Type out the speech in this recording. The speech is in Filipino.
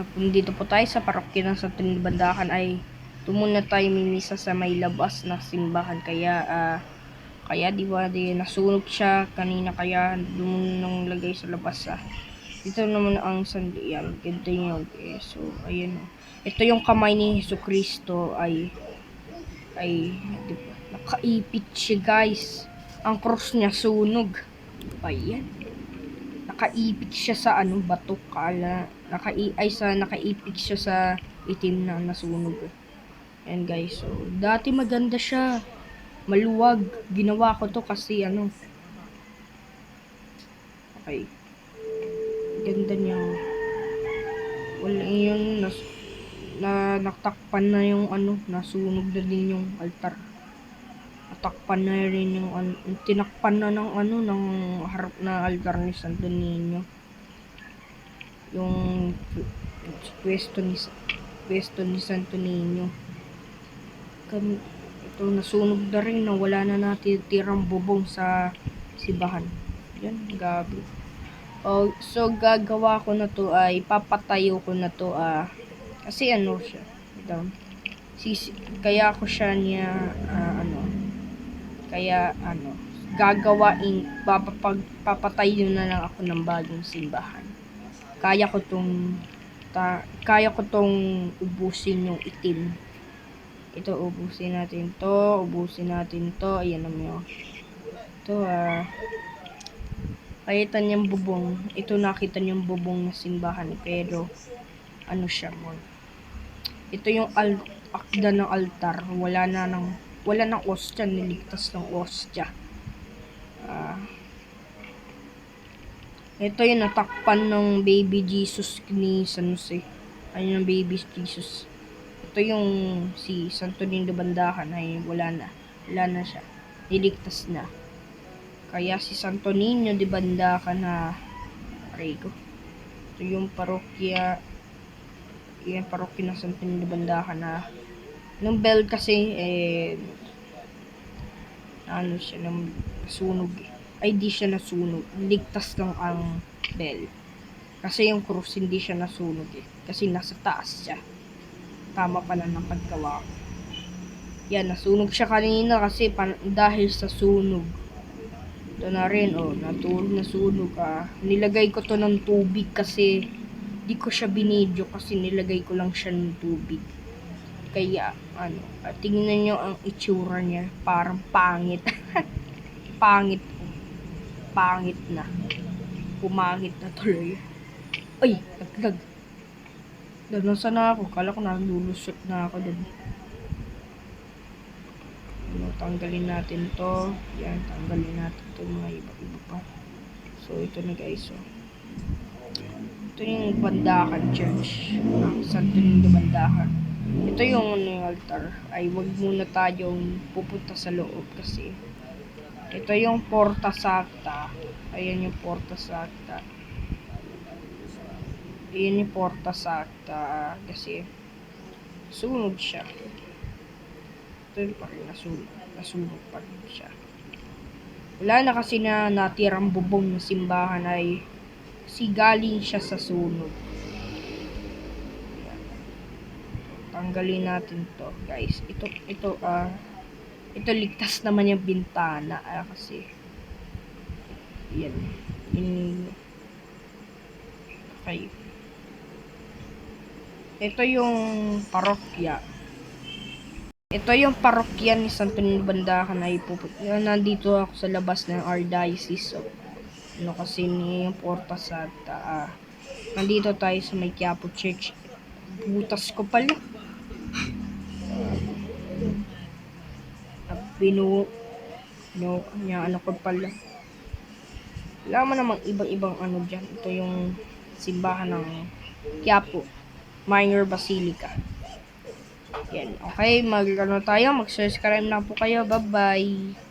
Nandito po tayo sa parokya ng Santo Bandakan ay tumuna tayo mimisa sa may labas na simbahan kaya ah, kaya di ba di nasunog siya kanina kaya dumunong lagay sa labas ah. Dito naman ang sandiyan. Ganito yung eh, so ayun oh. Ito yung kamay ni Hesus Kristo ay ay di ba, nakaipit siya guys. Ang cross niya sunog. Ayan nakaipit siya sa ano bato kala nakai ay sa nakaipit siya sa itim na nasunog. And guys. So dati maganda siya. Maluwag. Ginawa ko to kasi ano okay. Ganda niya. Wala yun nas, na natakpan na yung ano nasunog na din yung altar natakpan na rin yung ano, tinakpan na ng ano ng harap na altar ni Santo Niño yung pwesto ni pwesto ni Santo Niño. Kan ito nasunog na rin na wala na natitirang bubong sa sibahan. Yan gabi. Oh, so gagawa ko na to ay papatayo ko na to ah. Kasi ano siya ito. Sisi, kaya ko siya niya ah, ano kaya ano, gagawain, papapag, papatayo na lang ako ng bagong simbahan. Kaya ko tong, ta, kaya ko tong ubusin yung itim. Ito, ubusin natin to, ubusin natin to, ayan naman yun. Ito ah, nakita niyang bubong, ito nakita niyang bubong na simbahan, pero, ano siya mo. Ito yung al akda ng altar, wala na ng wala ng ostya, niligtas ng ostya. Ah, ito yung natakpan ng baby Jesus ni San Jose. Ayun yung baby Jesus. Ito yung si Santo Niño Bandahan ay wala na. Wala na siya. Niligtas na. Kaya si Santo Niño de Bandakan na Rego. Ito yung parokya yung parokya ng Santo Niño de Bandakan na Nung bell kasi, eh, ano siya, nang sunog. Ay, di siya nasunog. Ligtas lang ang bell. Kasi yung cross, hindi siya nasunog eh. Kasi nasa taas siya. Tama pala ng paggawa ko. Yan, nasunog siya kanina kasi dahil sa sunog. Ito na rin, oh, natulog na sunog ah. Nilagay ko to ng tubig kasi di ko siya binidyo kasi nilagay ko lang siya ng tubig. Kaya, ano, at tingnan nyo ang itsura niya. Parang pangit. pangit. Pangit na. Pumangit na tuloy. Ay, naglag. Doon na ako. Kala ko nalulusot na ako doon. Ano, tanggalin natin to. Yan, tanggalin natin to mga iba-iba pa. So, ito na guys. So, ito yung Bandakan Church. Ang Santo Niño Bandakan ito yung ano yung altar. Ay wag muna tayong pupunta sa loob kasi ito yung porta sakta. Ayan yung porta sakta. Ayan yung porta sakta kasi sunog siya. Ito pa rin nasunog nasunog pa rin siya. Wala na kasi na natirang bubong na simbahan ay si galing siya sa sunog tanggalin natin to guys. Ito ito ah uh, ito ligtas naman yung bintana ah, kasi yan in okay. Ito yung parokya. Ito yung parokya ni Santo Bandakan ay puput nandito ako sa labas ng Archdiocese so ano kasi ni yung porta sa uh, nandito tayo sa may Quiapo Church. Butas ko pala Binu no, niya ano ko pala. Wala mo namang ibang-ibang ano dyan. Ito yung simbahan ng Quiapo. Minor Basilica. Yan. Okay, mag ano tayo, mag-subscribe na po kayo. Bye-bye.